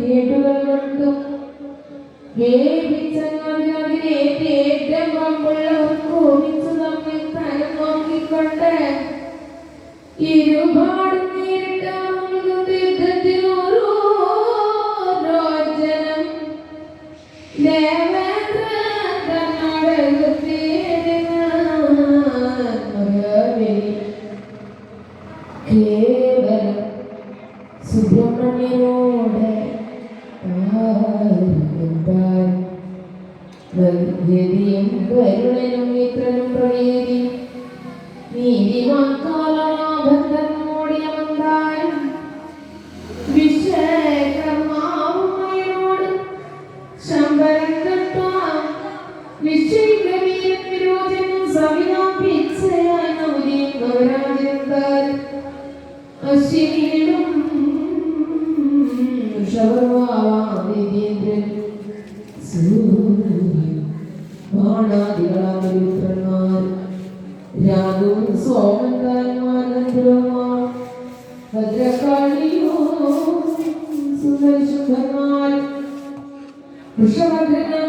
കേട്ടുകൾ കൊണ്ടും ആരെന്താൻ ഗതിയും കരുണനും മിത്രനും പ്രവേദി നീതിമാക്കാലോടിയമന്താൻ വിശ്വകർമാവുമയോട് ശമ്പരം കെട്ടാൻ വിശ്വീകവീരൻ വിരോചനും സവിതാം പിച്ചയായി നവതിയും നവരാജന്താൻ അശ്വിനിയിലും ബാണാദികളാമരുത്രന്മാർ രാഗവും സോമന്താന്മാർ ഭദ്രകാളിയോ സുന്ദരശുദ്ധന്മാർ വൃഷഭദ്രനാ